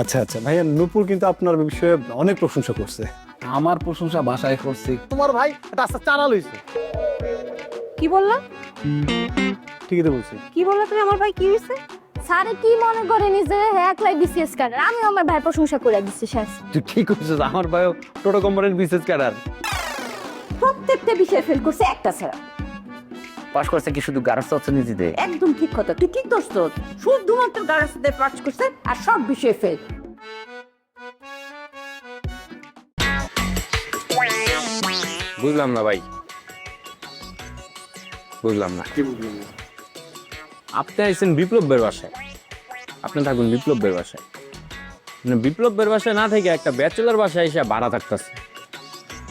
আচ্ছা আচ্ছা। ভাইয়া নূপুর কিন্তু আপনার বিষয়ে অনেক প্রশংসা করছে। আমার প্রশংসা বাসায় করছি। তোমার ভাই একটা আস্তে চারা লইছে। কি বললা? ঠিকই তো বলছি। কি বললা তুমি? আমার ভাই কি হয়েছে স্যারে কি মনে করে নিজে একলাই বিসিএস কার? আমি আমার ভাই প্রশংসা করে দিচ্ছি শেষ তুই ঠিক করছিস আমার ভাইও টোটো কোম্পানির বিশেষ ক্যাডার প্রত্যেকটা বিষয়ে ফেল করছে একটা ছাড়া। পাশ করছে কি শুধু গার্হস্থ অর্থনীতিতে একদম ঠিক কথা তুই ঠিক দোষ তোর? শুধুমাত্র গার্লসতে পাস করছে আর সব বিষয়ে ফেল বুঝলাম না ভাই। বুঝলাম না। আপনি আইসেন বিপ্লবের বাসায়। আপনি থাকুন বিপ্লবের বাসায়। মানে বিপ্লবের বাসায় না থেকে একটা ব্যাচেলার বাসায় এসে ভাড়া থাকতেছে।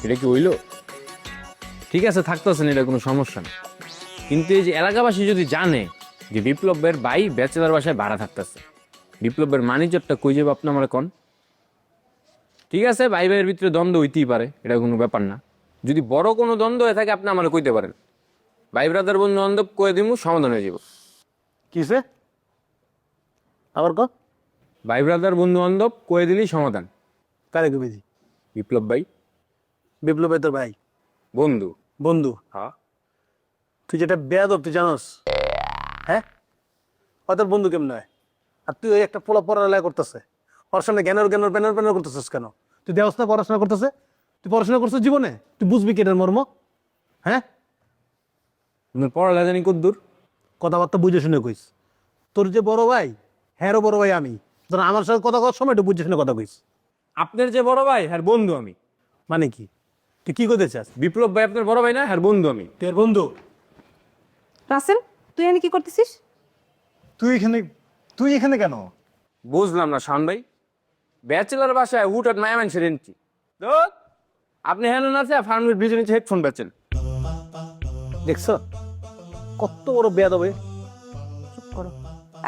এটা কি হইল? ঠিক আছে থাকতেছেন এটা কোনো সমস্যা না কিন্তু এই যে এলাকাবাসী যদি জানে যে বিপ্লবের ভাই ব্যাচেলার বাসায় ভাড়া থাকতেছে বিপ্লবের ম্যানেজারটা কই যাবে আপনি আমার কন? ঠিক আছে ভাই ভাইয়ের ভিতরে দ্বন্দ্ব হইতেই পারে এটা কোনো ব্যাপার না। যদি বড় কোনো দ্বন্দ্ব হয়ে থাকে আপনি আমার কইতে পারেন। ভাই ব্রাদার বন্ধু দ্বন্দ্ব কয়ে দিব সমাধান হয়ে যাব। কিসে? আবার ক ভাই ব্রাদার বন্ধু বান্ধব কয়ে দিলেই সমাধান। কারে কবি বিপ্লব ভাই। বিপ্লব তোর ভাই। বন্ধু। বন্ধু। হ্যাঁ। তুই যেটা বেয়াদব তুই জানোস? হ্যাঁ? ও তোর বন্ধু কেমন হয়? আর তুই ওই একটা পোলা পড়ালেখা করতেছে। ওর সামনে জ্ঞানের জ্ঞানের প্যানের প্যানের করতেছিস কেন? তুই দেওয়াস না পড়াশোনা করতেছে? তুই পড়াশোনা করছিস জীবনে? তুই বুঝবি কেটার মর্ম? হ্যাঁ? আপনার পড়ালেখা জানি কদ্দূর কথাবার্তা বুঝে শুনে কইস। তোর যে বড় ভাই হ্যারও বড় ভাই আমি। তোর আমার সাথে কথা কওয়ার সময় একটু বুঝে শুনে কথা কইস। আপনার যে বড় ভাই হ্যাঁ বন্ধু আমি। মানে কি? তুই কি করতে চাস? বিপ্লব ভাই আপনার বড় ভাই না হ্যাঁ বন্ধু আমি। তোর বন্ধু? রাসেল তুই এনে কি করতেছিস? তুই এখানে তুই এখানে কেন? বুঝলাম না শান ভাই। ব্যাচেলার বাসায় হুট আর মায়া মানুষের এন্ট্রি আপনি হ্যাঁ না আছে ফার্মের ব্রিজের নিচে হেডফোন বেচেন। দেখছ? কত বড় বেয়াদ হবে চুপ করো।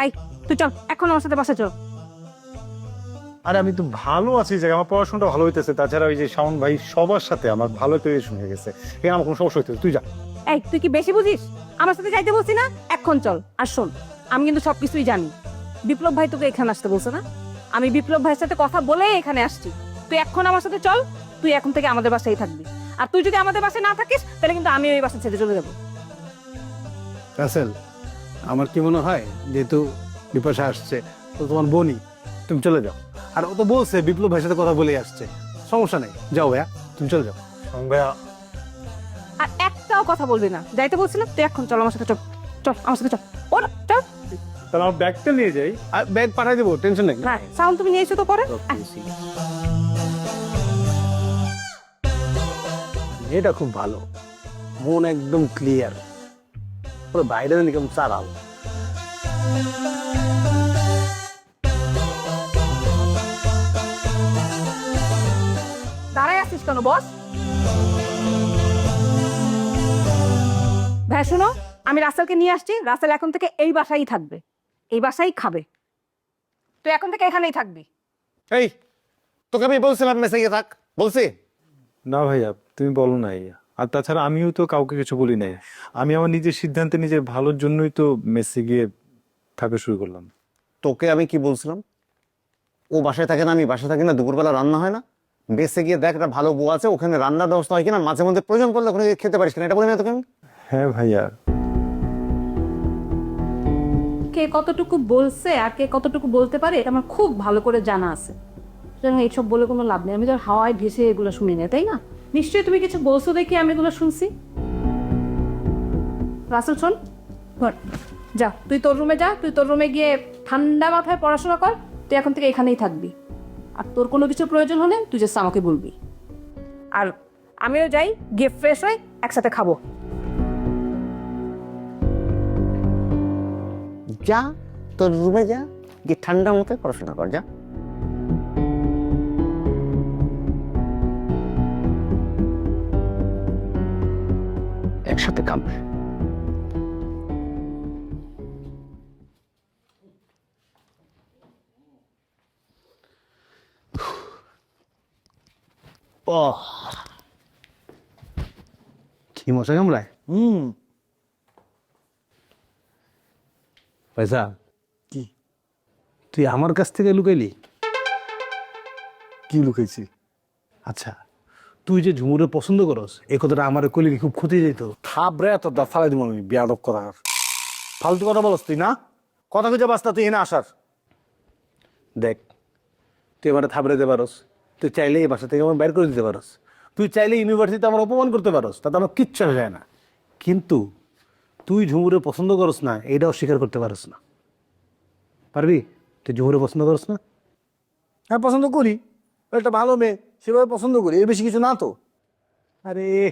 আই তুই চল এখন আমার সাথে বাসা চল। আরে আমি তো ভালো আছি যে আমার পড়াশোনাটা ভালো হইতেছে। তাছাড়া ওই যে শাওন ভাই সবার সাথে আমার ভালো একটা রিলেশন হয়ে গেছে। এখানে আমার কোনো সমস্যা হইতেছে তুই যা। এই তুই কি বেশি বুঝিস? আমার সাথে যাইতে বলছি না? এখন চল আর শোন আমি কিন্তু সবকিছুই জানি। বিপ্লব ভাই তোকে এখানে আসতে বলছে না? আমি বিপ্লব ভাইয়ের সাথে কথা বলে এখানে আসছি। তুই এখন আমার সাথে চল তুই এখন থেকে আমাদের বাসায় থাকবি। আর তুই যদি আমাদের বাসায় না থাকিস তাহলে কিন্তু আমি ওই বাসা ছেড়ে চলে যাব। রাসেল আমার কি মনে হয় যেহেতু বিপাশা আসছে তো তোমার বোনই তুমি চলে যাও। আর ও তো বলছে বিপ্লব ভাইয়ের সাথে কথা বলে আসছে। সমস্যা নেই যাও ভাইয়া তুমি চলে যাও। ভাইয়া কথা বলবি না। যাইতে বলছিলাম তুই এখন চল আমার সাথে চল চল আমার সাথে চল। ওর চল। তাহলে আমার ব্যাগটা নিয়ে যাই। আর ব্যাগ পাঠাই দেবো টেনশন নেই। না সাউন্ড তুমি নিয়ে এসো তো পরে। এটা খুব ভালো। মন একদম ক্লিয়ার পুরো বাইরে কেমন চারাল দাঁড়ায় আছিস কেন বস? ভাই শোনো আমি রাসেলকে নিয়ে আসছি। রাসেল এখন থেকে এই বাসায় থাকবে। এই বাসায় খাবে। তুই এখন থেকে এখানেই থাকবি। এই তোকে আমি বলছিলাম মেসে গিয়ে থাক। বলছি? না ভাইয়া তুমি বলো নাই আর তাছাড়া আমিও তো কাউকে কিছু বলি নাই। আমি আমার নিজের সিদ্ধান্তে নিজের ভালোর জন্যই তো মেসে গিয়ে থাকা শুরু করলাম। তোকে আমি কি বলছিলাম? ও বাসায় থাকে না আমি বাসায় থাকি না দুপুরবেলা রান্না হয় না। বেসে গিয়ে দেখ একটা ভালো বউ আছে ওখানে রান্নার ব্যবস্থা হয় কিনা মাঝে মধ্যে প্রয়োজন পড়লে ওখানে গিয়ে খেতে পারিস কিনা এটা বলি না তোকে আমি। হ্যাঁ ভাইয়া। কে কতটুকু বলছে আর কে কতটুকু বলতে পারে এটা আমার খুব ভালো করে জানা আছে। সুতরাং এইসব বলে কোনো লাভ নেই। আমি তো হাওয়ায় ভেসে এগুলো শুনি না তাই না? নিশ্চয়ই তুমি কিছু বলছো দেখি আমি এগুলো শুনছি। রাসেল শোন। যা তুই তোর রুমে যা তুই তোর রুমে গিয়ে ঠান্ডা মাথায় পড়াশোনা কর তুই এখন থেকে এখানেই থাকবি। আর তোর কোনো কিছু প্রয়োজন হলে তুই জাস্ট আমাকে বলবি। আর আমিও যাই গিয়ে ফ্রেশ হয়ে একসাথে খাব। যা তোর রুমে যা গিয়ে ঠান্ডা মতো পড়াশোনা কর যা। একসাথে কাম। ও কি মশা কামড়ায় হুম। পয়সা কি? তুই আমার কাছ থেকে লুকাইলি? কি লুকাইছি? আচ্ছা তুই যে ঝুমুরে পছন্দ করস এই কথাটা আমার কলিলে খুব ক্ষতি যেত। থাবরে এত দা ফালাই দিব আমি বিয়াদব কথা। ফালতু কথা বলস তুই না? কথা খুঁজে বাস্তা তুই এনে আসার। দেখ তুই আমার থাবড়ে দিতে পারস তুই চাইলে এই বাসা থেকে আমার বের করে দিতে পারস। তুই চাইলে ইউনিভার্সিটিতে আমার অপমান করতে পারস তাতে আমার কিচ্ছু যায় না। কিন্তু তুই ঝুমুরে পছন্দ করস না এটাও স্বীকার করতে পারস না। পারবি? তুই ঝুমুরে পছন্দ করস না? হ্যাঁ পছন্দ করি একটা ভালো মেয়ে সেভাবে পছন্দ করি এর বেশি কিছু না তো। আরে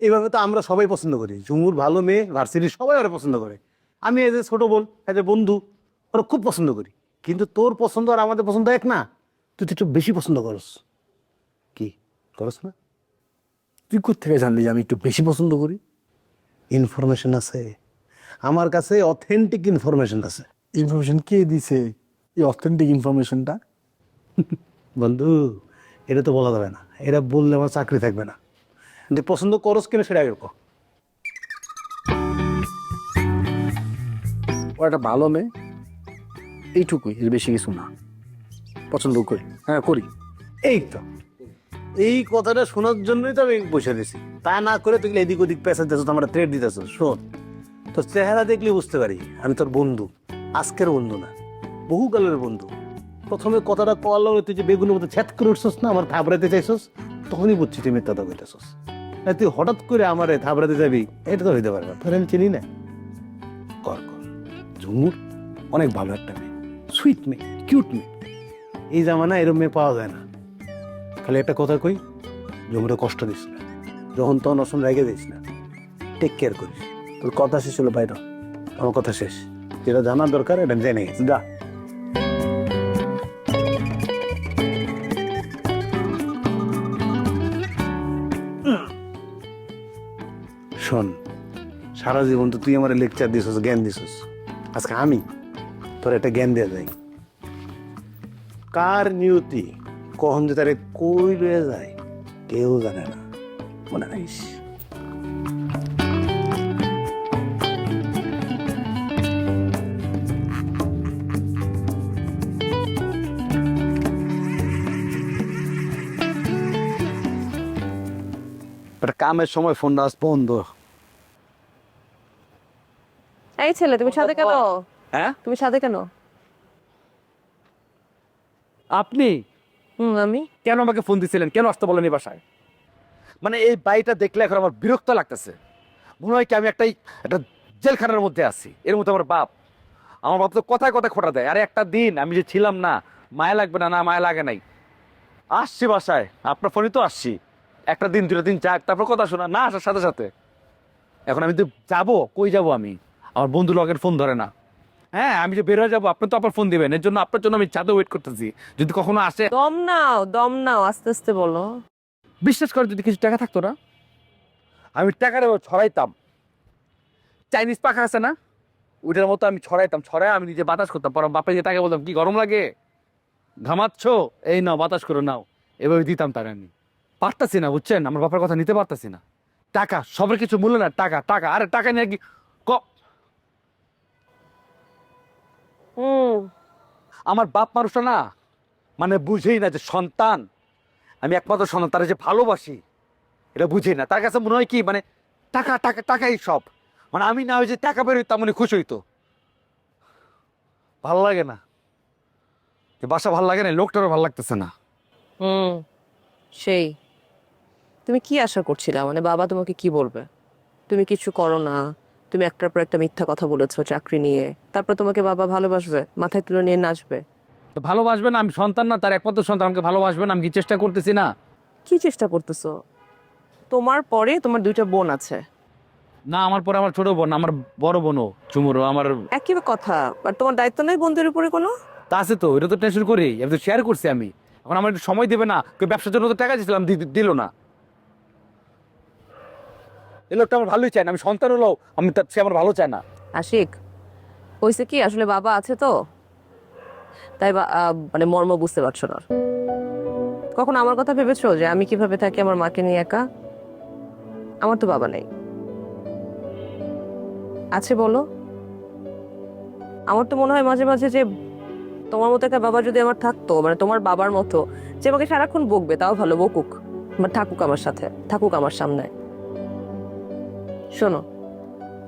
এইভাবে তো আমরা সবাই পছন্দ করি। ঝুমুর ভালো মেয়ে ভার্সিটির সবাই ওরা পছন্দ করে। আমি এজ এ ছোট বোন এজ এ বন্ধু ওরা খুব পছন্দ করি। কিন্তু তোর পছন্দ আর আমাদের পছন্দ এক না। তুই তো একটু বেশি পছন্দ করস। কি? করস না? তুই থেকে জানলি যে আমি একটু বেশি পছন্দ করি? ইনফরমেশন আছে। আমার কাছে অথেন্টিক ইনফরমেশন আছে। ইনফরমেশন কে দিছে? এই অথেন্টিক ইনফরমেশনটা বন্ধু এটা তো বলা যাবে না। এটা বললে আমার চাকরি থাকবে না। যে পছন্দ করস কিনা সেটা আগে। ও একটা ভালো মেয়ে। এইটুকুই এর বেশি কিছু না। পছন্দ করি। হ্যাঁ করি। এই তো। এই কথাটা শোনার জন্যই তো আমি বসে দিছি। তা না করে তুই এদিক ওদিক পেশা দিতেছ আমার থ্রেড দিতেছ শোন, তোর চেহারা দেখলে বুঝতে পারি, আমি তোর বন্ধু, আজকের বন্ধু না, বহুকালের বন্ধু। প্রথমে কথাটা কল তুই যে বেগুনের মতো ছ্যাত করে উঠছস না, আমার থাবড়াতে চাইছস, তখনই বুঝছি তুই কথা কইতেছস। না, তুই হঠাৎ করে আমার থাবড়াতে যাবি, এটা তো হইতে পারবে না। তোর আমি চিনি না? কর কর। ঝুমুর, অনেক ভালো একটা মেয়ে। সুইট মেয়ে কিউট মেয়ে। এই জামানা এরম মেয়ে পাওয়া যায় না। খালি একটা কথা কই? জমিটা কষ্ট দিস না যখন তখন অসম রেগে দিস না টেক কেয়ার করিস। তোর কথা শেষ হলো বাইরে। আমার কথা শেষ। যেটা জানার দরকার, এটা জেনে গেছি যা। শোন, সারা জীবন তো তুই আমার লেকচার দিছস, জ্ঞান দিছস। আজকে আমি তোর একটা জ্ঞান দেওয়া যায় কার নিয়তি? কখন যে তারে কই লয়ে যায় কেউ জানে না। মনে রাখিস কামের সময় ফোন আস বন্ধ। এই ছেলে তুমি সাথে কেন? হ্যাঁ? তুমি সাথে কেন? আপনি? আমি। কেন আমাকে ফোন দিছিলেন? কেন আসতে বলেন বাসায়? মানে এই বাড়িটা দেখলে এখন আমার বিরক্ত লাগতেছে। মনে হয় কি আমি একটাই একটা জেলখানার মধ্যে আছি। এর মধ্যে আমার বাপ। আমার বাপ তো কথায় কথায় খোটা দেয়। আরে একটা দিন, আমি যে ছিলাম না, মায়া লাগবে না? না, মায়া লাগে নাই। আসছি বাসায়। আপনার ফোনই তো আসছি। একটা দিন দুটো দিন যাক, তারপর কথা শোনা, না আসার সাথে সাথে। এখন আমি তো যাব, কই যাব আমি? আমার বন্ধু লগের ফোন ধরে না। হ্যাঁ আমি যে বের হয়ে যাব আপনি তো আবার ফোন দিবেন। এর জন্য আপনার জন্য আমি ছাদে ওয়েট করতেছি। যদি কখনো আসে দম নাও দম নাও আস্তে আস্তে বলো। বিশ্বাস করে যদি কিছু টাকা থাকতো না আমি টাকাটা ছড়াইতাম। চাইনিজ পাখা আছে না? ওইটার মতো আমি ছড়াইতাম। ছড়াই আমি নিজে বাতাস করতাম। পর বাপে যে তাকে বলতাম কি গরম লাগে? ঘামাচ্ছ? এই নাও বাতাস করে নাও। এভাবে দিতাম তাকে আমি। পারতাছি না বুঝছেন? আমার বাপের কথা নিতে পারতাছি না। টাকা সবের কিছু মূল্য না টাকা টাকা। আরে টাকা নিয়ে কি আমার বাপ মানুষটা না মানে বুঝেই না যে সন্তান। আমি একমাত্র সন্তান তারা যে ভালোবাসি এটা বুঝেই না। তার কাছে মনে হয় কি মানে টাকা টাকা টাকাই সব। মানে আমি না ওই যে টাকা বেরোইতাম মানে খুশি হইতো। ভালো লাগে না। বাসা ভালো লাগে না লোকটারও ভালো লাগতেছে না। হুম সেই। তুমি কি আশা করছিলে? মানে বাবা তোমাকে কি বলবে? তুমি কিছু করো না। তুমি একটার পর একটা মিথ্যা কথা বলেছ চাকরি নিয়ে। তারপর তোমাকে বাবা ভালোবাসবে মাথায় তুলে নিয়ে নাচবে। তো ভালোবাসবে না আমি সন্তান না তার একমাত্র সন্তান আমাকে ভালোবাসবে না আমি কি চেষ্টা করতেছি না? কি চেষ্টা করতেছো? তোমার পরে তোমার দুইটা বোন আছে। না আমার পরে আমার ছোট বোন আমার বড় বোনও চুমুরও আমার একই কথা আর তোমার দায়িত্ব নেই বন্ধুর উপরে কোনো? তা আছে তো এটা তো টেনশন করি আমি তো শেয়ার করছি আমি। এখন আমার একটু সময় দেবে না কেউ ব্যবসার জন্য তো টাকা দিয়েছিলাম দিল না। এই লোকটা আমার ভালোই চায় না, আমি সন্তান আমি সে আমার ভালো চায় না। আশিক হয়েছে কি? আসলে বাবা আছে তো। তাই মানে মর্ম বুঝতে পারছ না। কখন আমার কথা ভেবেছো যে আমি কীভাবে থাকি, আমার মাকে নিয়ে একা? আমার তো বাবা নেই। আছে বলো। আমার তো মনে হয় মাঝে মাঝে যে তোমার মতো একটা বাবা যদি আমার থাকতো মানে তোমার বাবার মতো, যে আমাকে সারাক্ষণ বকবে, তাও ভালো বকুক। বা থাকুক আমার সাথে, থাকুক আমার সামনে। শোনো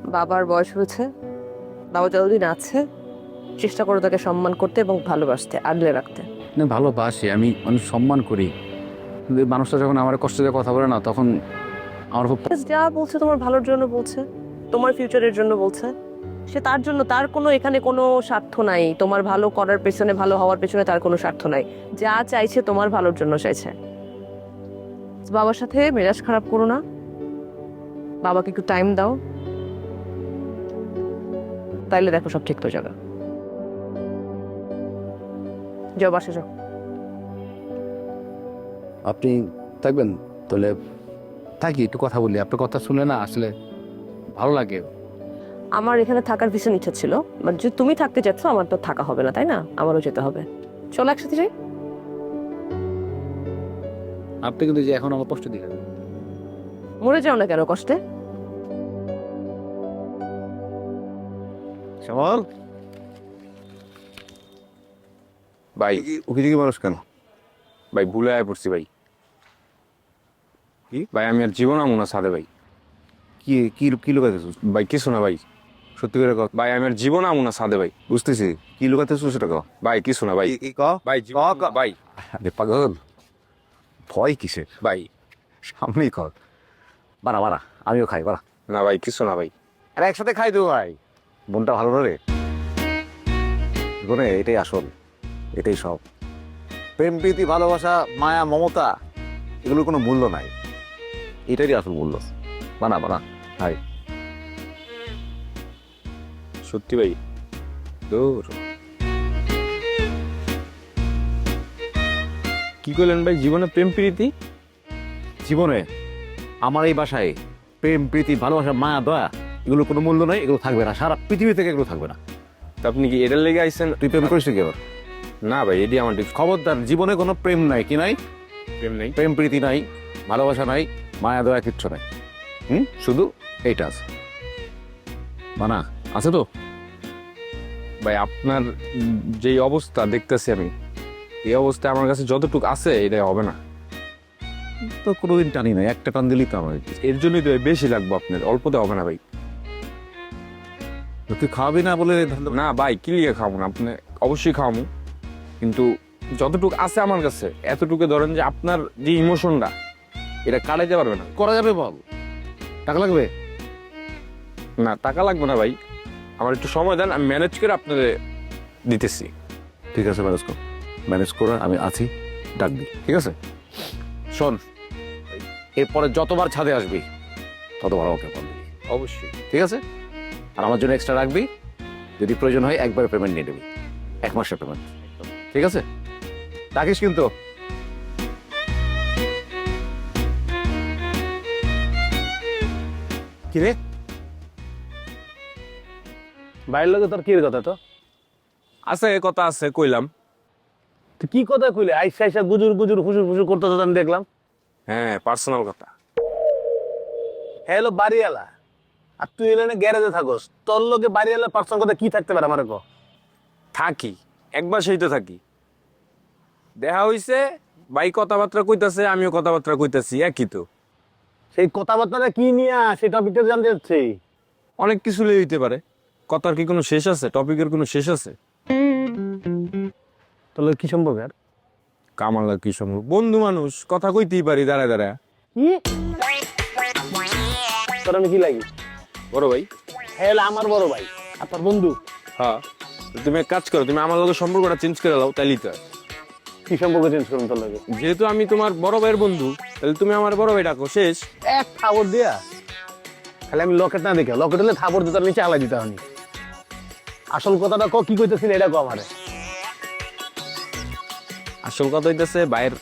বাবার বয়স হয়েছে বাবা যতদিন আছে চেষ্টা করো তাকে সম্মান করতে এবং ভালোবাসতে আগলে রাখতে। না ভালোবাসি আমি অনেক সম্মান করি। কিন্তু মানুষটা যখন আমার কষ্ট দিয়ে কথা বলে না তখন আমার খুব যা বলছে তোমার ভালোর জন্য বলছে তোমার ফিউচারের জন্য বলছে সে তার জন্য তার কোনো এখানে কোনো স্বার্থ নাই। তোমার ভালো করার পেছনে ভালো হওয়ার পেছনে তার কোনো স্বার্থ নাই। যা চাইছে তোমার ভালোর জন্য চাইছে। বাবার সাথে মেজাজ খারাপ করো না। বাবাকে একটু টাইম দাও। তাইলে দেখো সব ঠিক তো যাবে। যাও বাসে যাও। আপনি থাকবেন? তাহলে থাকি একটু কথা বলি। আপনার কথা শুনে না আসলে ভালো লাগে। আমার এখানে থাকার ভীষণ ইচ্ছা ছিল বাট যে তুমি থাকতে চাচ্ছ আমার তো থাকা হবে না তাই না? আমারও যেতে হবে। চলো একসাথে যাই। আপনি কিন্তু যে এখন আমার কষ্ট দিলেন। মরে যাও না কেন কষ্টে? শ্যামল? ভাই। উকি ঝুঁকি মানুষ কেন? ভাই ভুলে আয় পড়ছি ভাই। কি? ভাই আমি আর জীবন আমু না সাদে ভাই। কি কি কি লুকাতেছিস ভাই কিছু না ভাই। সত্যি করে কও। ভাই আমি আর জীবন আমু না সাদে ভাই। বুঝতেছি। কি লুকাতেছিস সেটা কও? ভাই কিছু না ভাই। কি- কি ক ভাই ক, ক। ভাই। আরে পাগল। ভয় কিসের? ভাই। সামনেই কর। বানা বানা আমিও খাই বানা না ভাই কিছু না ভাই। আরে একসাথে খাই তো ভাই। মনটা ভালো না রে? জীবনে এটাই আসল এটাই সব। প্রেম প্রীতি ভালোবাসা মায়া মমতা এগুলোর কোনো মূল্য নাই। এটারই আসল মূল্য। বানা বানা খাই। সত্যি ভাই। দূর। কি করলেন ভাই? জীবনে প্রেম প্রীতি? জীবনে আমার এই বাসায় প্রেম প্রীতি ভালোবাসা মায়া দয়া এগুলো কোনো মূল্য নাই এগুলো থাকবে না। সারা পৃথিবী থেকে এগুলো থাকবে না। তা আপনি কি এটার লেগে আইছেন? তুই প্রেম করিস কি এবার? না ভাই এটি আমার ঠিক খবরদার জীবনে কোনো প্রেম নাই কি নাই? প্রেম নেই। প্রেম প্রীতি নাই ভালোবাসা নাই মায়া দয়া কিচ্ছু নাই। হুম? শুধু এইটা আছে। মানা আছে তো? ভাই আপনার যেই অবস্থা দেখতেছি আমি এই অবস্থায় আমার কাছে যতটুকু আছে এটা হবে না। তো কোনোদিন টানি নাই একটা টান দিলেই তো আমার এর জন্যই তো বেশি লাগবে আপনার অল্পতে হবে না ভাই। তুই খাওয়াবি না বলে না ভাই কি লিয়ে খাব না? আপনি অবশ্যই খাওয়াবো। কিন্তু যতটুকু আছে আমার কাছে এতটুকু ধরেন যে আপনার যে ইমোশনটা এটা কাটাইতে পারবে না। করা যাবে বল। টাকা লাগবে? না টাকা লাগবে না ভাই। আমার একটু সময় দেন আমি ম্যানেজ করে আপনাদের দিতেছি। ঠিক আছে ম্যানেজ কর। ম্যানেজ করে আমি আছি। ডাকবি ঠিক আছে? শোন এরপরে যতবার ছাদে আসবি ততবার আমাকে বলবি অবশ্যই। ঠিক আছে? আর আমার জন্য এক্সট্রা রাখবি। যদি প্রয়োজন হয় একবার পেমেন্ট নিয়ে নিবি। এক মাসের পেমেন্ট ঠিক আছে? রাখিস কিন্তু। কি রে বাইরের লোকে তোর কি কথা তো? আছে কথা আছে কইলাম। তুই কি কথা কইলে? আইসা আইসা গুজুর গুজুর ফুসুর ফুসুর করতে আমি দেখলাম। হ্যাঁ পার্সোনাল কথা। হ্যালো বাড়িওয়ালা। আর তুই এখানে গ্যারেজে থাকস তোর লোকে বাড়িওয়ালা পার্সোনাল কথা কি থাকতে পারে আমার কো। থাকি একবার সেই তো থাকি। দেখা হইছে ভাই কথাবার্তা কইতাছে আমিও কথাবার্তা কইতাছি একই তো। সেই কথাবার্তাটা কি নিয়ে সেই টপিকটা জানতে যাচ্ছি অনেক কিছু লিয়ে হইতে পারে। কথার কি কোনো শেষ আছে? টপিকের কোনো শেষ আছে? তোর লোক কি সম্ভব আর? কামাল কি সম্ভব? বন্ধু মানুষ কথা কইতেই পারি দাঁড়ায় দাঁড়ায়। কি? তোর আমি কি লাগি? বড় ভাই? হ্যালো আমার বড় ভাই আর তোর বন্ধু। হ্যাঁ তুমি এক কাজ করো তুমি আমার লোকের সম্পর্কটা চেঞ্জ করে দাও তাইলেই তো। কি সম্পর্ক চেঞ্জ করুন তোর লোকে যেহেতু আমি তোমার বড় ভাইয়ের বন্ধু তাহলে তুমি আমার বড় ভাই ডাকো শেষ। এক খবর দিয়া। খালি আমি লকেট না দেখে লকেট হলে থাপড় জুতার নিচে আলাই দিতে হয়নি। আসল কথাটা ক কি কইতেছিল এটা কো আমারে? আসল কথা হইতেছে বাইরের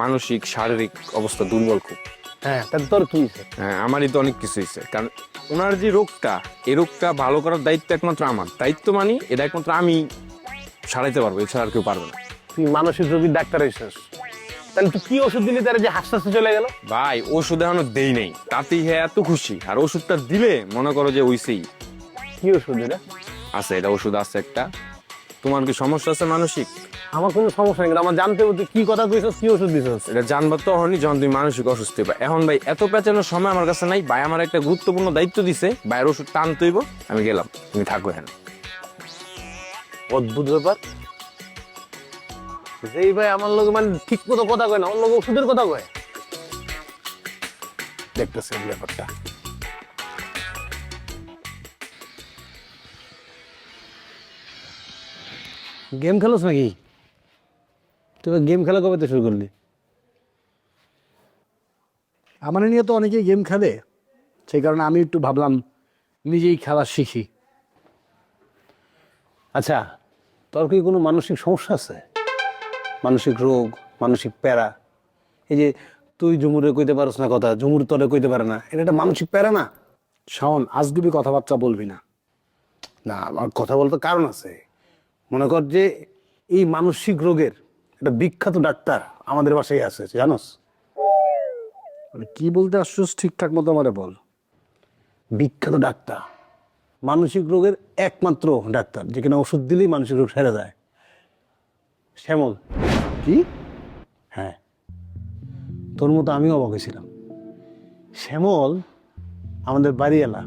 মানসিক শারীরিক অবস্থা দুর্বল খুব। হ্যাঁ তাহলে তোর কি হয়েছে হ্যাঁ আমারই তো অনেক কিছু হয়েছে কারণ ওনার যে রোগটা এই রোগটা ভালো করার দায়িত্ব একমাত্র আমার। দায়িত্ব মানি এটা একমাত্র আমি সারাইতে পারব এছাড়া আর কেউ পারবে না। তুই মানসিক রোগীর ডাক্তার হয়েছিস তাহলে তুই কি ওষুধ দিলি তারা যে হাসতে হাসতে চলে গেল? ভাই ওষুধ এখনও দেই নেই। তাতেই হ্যাঁ এত খুশি। আর ওষুধটা দিলে মনে করো যে ওইসেই। কি ওষুধ এটা? আছে এটা ওষুধ আছে একটা। তোমার কি সমস্যা আছে মানসিক? আমার কোনো সমস্যা নেই আমার জানতে হবে তুই কি কথা কইছিস কি ওষুধ দিছিস। এটা জানবার তো হয়নি যখন তুমি মানসিক অসুস্থ হইবা। এখন ভাই এত পেঁচানোর সময় আমার কাছে নাই ভাই আমার একটা গুরুত্বপূর্ণ দায়িত্ব দিছে ভাইয়ের ওষুধ টানতে হইব আমি গেলাম তুমি থাকো হ্যাঁ অদ্ভুত ব্যাপার। যেই ভাই আমার লোক মানে ঠিক মতো কথা কয় না আমার লোক ওষুধের কথা কয়। দেখতেছে ব্যাপারটা। গেম খেলোস নাকি? তুই গেম খেলা কবে থেকে শুরু করলি? আমার নিয়ে তো অনেকেই গেম খেলে। সেই কারণে আমি একটু ভাবলাম নিজেই খেলা শিখি। আচ্ছা তোর কি কোনো মানসিক সমস্যা আছে? মানসিক রোগ মানসিক প্যারা? এই যে তুই জুমুরে কইতে পারস না কথা জুমুর তরে কইতে পারে না এটা একটা মানসিক প্যারা না? শাওন আজগুবি কথাবার্তা বলবি না। না আমার কথা বলতে কারণ আছে। মনে কর যে এই মানসিক রোগের একটা বিখ্যাত ডাক্তার আমাদের বাসায় আছে জানোস? মানে কি বলতে আসছিস ঠিকঠাক মতো আমারে বল। বিখ্যাত ডাক্তার। মানসিক রোগের একমাত্র ডাক্তার যেখানে ওষুধ দিলেই মানসিক রোগ সেরে যায়। শ্যামল। কি? হ্যাঁ। তোর মতো আমিও অবাক হয়েছিলাম। শ্যামল আমাদের বাড়িওয়ালা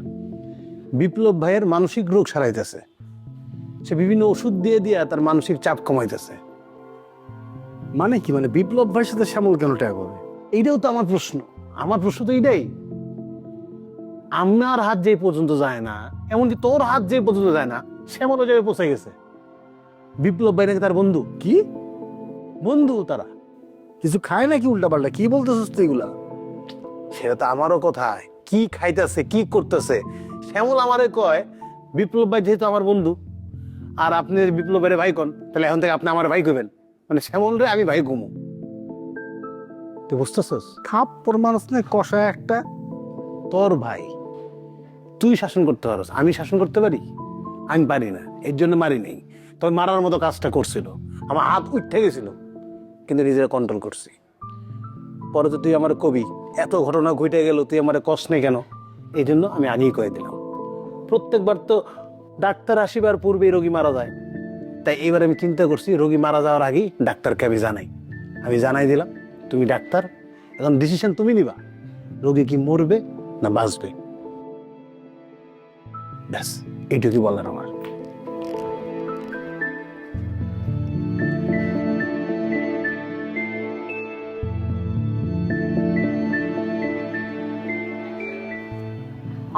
বিপ্লব ভাইয়ের মানসিক রোগ সারাইতেছে। সে বিভিন্ন ওষুধ দিয়ে দিয়ে তার মানসিক চাপ কমাইতেছে। মানে কি? মানে বিপ্লব ভাইয়ের সাথে শ্যামল কেন টাকা করবে এইটাও তো আমার প্রশ্ন। আমার প্রশ্ন তো এইটাই। আমার হাত যে পর্যন্ত যায় না এমনকি তোর হাত যে পর্যন্ত যায় না শ্যামলও যাবে পৌঁছে গেছে। বিপ্লব ভাই নাকি তার বন্ধু? কি? বন্ধু তারা। কিছু খায় নাকি উল্টা পাল্টা কি বলতেছিস তুই এগুলা? সেটা তো আমারও কথায় কি খাইতেছে কি করতেছে? শ্যামল আমারে কয় বিপ্লব ভাই যেহেতু আমার বন্ধু আর আপনি বিপ্লব ভাইয়ের ভাই কন তাহলে এখন থেকে আপনি আমার ভাই কইবেন। মানে শ্যামল রে আমি ভাই কমু তুই বুঝতেছস? খাপ পর মানুষ না কষা একটা। তোর ভাই তুই শাসন করতে পারস আমি শাসন করতে পারি? আমি পারি না এর জন্য মারি নেই। তবে মারার মতো কাজটা করছিল। আমার হাত উঠে গেছিল কিন্তু নিজেরা কন্ট্রোল করছি। পরে তো তুই আমার কবি এত ঘটনা ঘটে গেল তুই আমার কষ্ট নেই কেন? এই জন্য আমি আগেই কয়ে দিলাম। প্রত্যেকবার তো ডাক্তার আসিবার পূর্বে রোগী মারা যায়। তাই এবার আমি চিন্তা করছি, রোগী মারা যাওয়ার আগেই ডাক্তারকে আমি জানাই। আমি জানাই দিলাম, তুমি ডাক্তার, এখন ডিসিশন তুমি নিবা, রোগী কি মরবে না বাঁচবে। ব্যাস, এইটুকুই বলার আমার।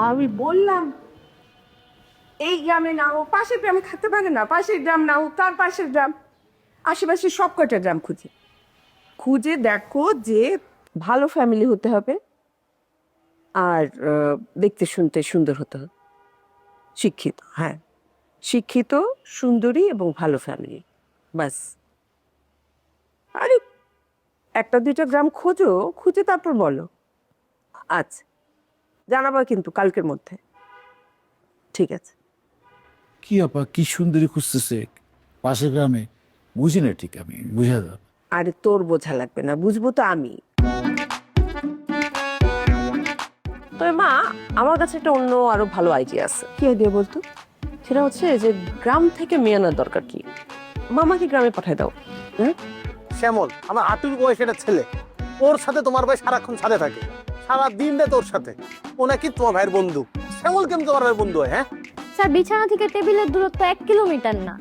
আমি বললাম এই গ্রামে না ও, পাশের গ্রামে থাকতে পারে না। পাশের গ্রাম না ও, তার পাশের গ্রাম। আশেপাশে সব কয়টা গ্রাম খুঁজে। খুঁজে দেখো যে ভালো ফ্যামিলি হতে হবে আর দেখতে শুনতে সুন্দর হতে হবে। শিক্ষিত হ্যাঁ। শিক্ষিত, সুন্দরী এবং ভালো ফ্যামিলি বাস আরে, একটা দুইটা গ্রাম খোঁজো, খুঁজে তারপর বলো। আচ্ছা জানাবা কিন্তু কালকের মধ্যে। ঠিক আছে। কি আপা কি সুন্দরী খুঁজতেছে? পাশের গ্রামে। বুঝি না ঠিক আমি বুঝা দাও আরে তোর বোঝা লাগবে না বুঝব তো আমি। তবে মা আমার কাছে একটা অন্য আরও ভালো আইডিয়া আছে। কি আইডিয়া বলতো? সেটা হচ্ছে যে গ্রাম থেকে মেয়ে আনার দরকার কি? মামাকে গ্রামে পাঠায় দাও। শ্যামল আমার হাঁটুর বয়স এটা ছেলে। ওর সাথে তোমার ভাই সারাক্ষণ সাথে থাকে। সারা দিন রাত ওর সাথে। ও নাকি তোমার ভাইয়ের বন্ধু। শ্যামল কেন তোমার ভাইয়ের বন্ধু হয় হ্যাঁ? স্যার, বিছানা থেকে টেবিলের দূরত্ব এক কিলোমিটার না।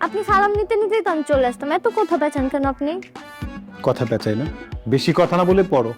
আপনি সালাম নিতে নিতেই তো আমি চলে আসতাম। এত কথা পেঁচান কেন আপনি? কথা পেঁচাই না। বেশি কথা না বলে পড়ো।